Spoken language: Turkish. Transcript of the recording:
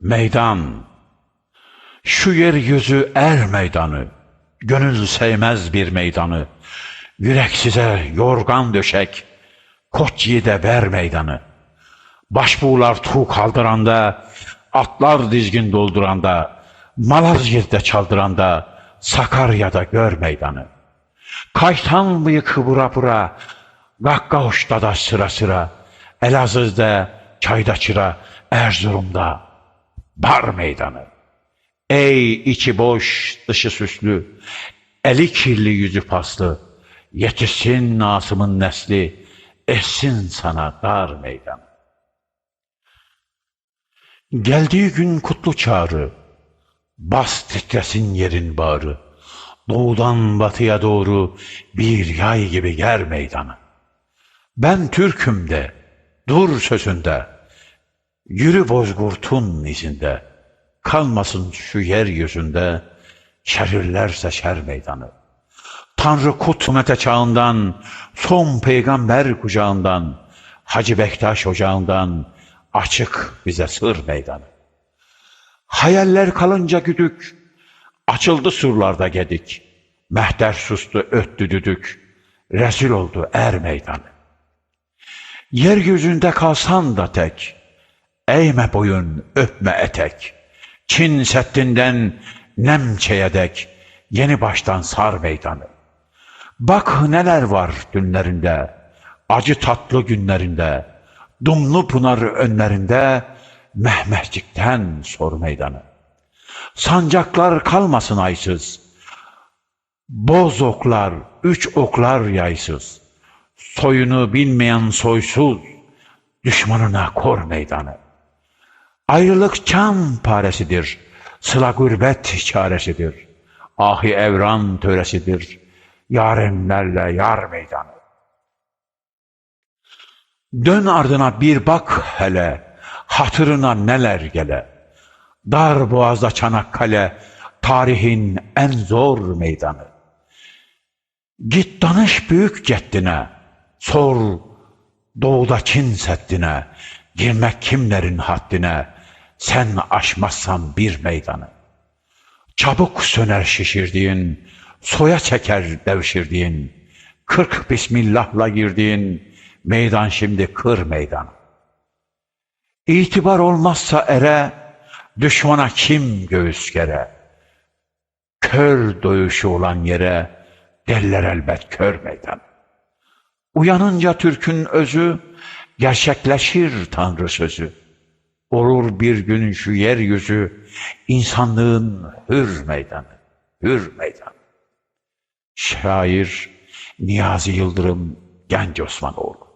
Meydan, şu yeryüzü er meydanı, gönül sevmez bir meydanı, yürek size yorgan döşek, koç yiğide ver meydanı. Başbuğlar tuğ kaldıranda, atlar dizgin dolduranda, Malazgirt'te çaldıranda, Sakarya'da gör meydanı. Kaytan bıyık bura bura, Gakkahoş'ta da sıra sıra, Elazığ'da, Çayda çıra, Erzurum'da, bar meydanı. Ey içi boş, dışı süslü, eli kirli yüzü paslı, yetişsin Nasım'ın nesli, essin sana dar meydan. Geldiği gün kutlu çağrı, bas titresin yerin bağrı, doğudan batıya doğru bir yay gibi ger meydanı. Ben Türk'üm de, dur sözünde, yürü bozgurtun izinde, kalmasın şu yeryüzünde, şerirlerse şer meydanı. Tanrı Kut Mete çağından, son peygamber kucağından, Hacı Bektaş ocağından açık bize sır meydanı. Hayaller kalınca güdük, açıldı surlarda gedik. Mehter sustu öttü düdük, rezil oldu er meydanı. Yeryüzünde kalsan da tek, eğme boyun öpme etek. Çin Seddinden Nemçe'ye dek, yeni baştan sar meydanı. Bak neler var dünlerinde, acı tatlı günlerinde, dumlu pınar önlerinde, Mehmehcik'ten sor meydanı. Sancaklar kalmasın aysız, boz oklar, üç oklar yaysız, soyunu bilmeyen soysuz, düşmanına kor meydanı. Ayrılık can paresidir, sıla gurbet çaresidir, ahi evran töresidir, yarenlerle yar meydanı. Dön ardına bir bak hele, hatırına neler gele. Dar boğazda Çanakkale, tarihin en zor meydanı. Git danış büyük ceddine, sor doğuda Çin seddine, girmek kimlerin haddine, sen aşmazsan bir meydanı. Çabuk söner şişirdiğin, soya çeker devşirdiğin, kırk bismillahla girdiğin, meydan şimdi kır meydan. İtibar olmazsa ere, düşmana kim göğüs gere? Kör doyuşu olan yere, derler elbet kör meydan. Uyanınca Türk'ün özü, gerçekleşir Tanrı sözü. Olur bir gün şu yeryüzü, insanlığın hür meydanı, hür meydan. Şair Niyazi Yıldırım Genç Osmanoğlu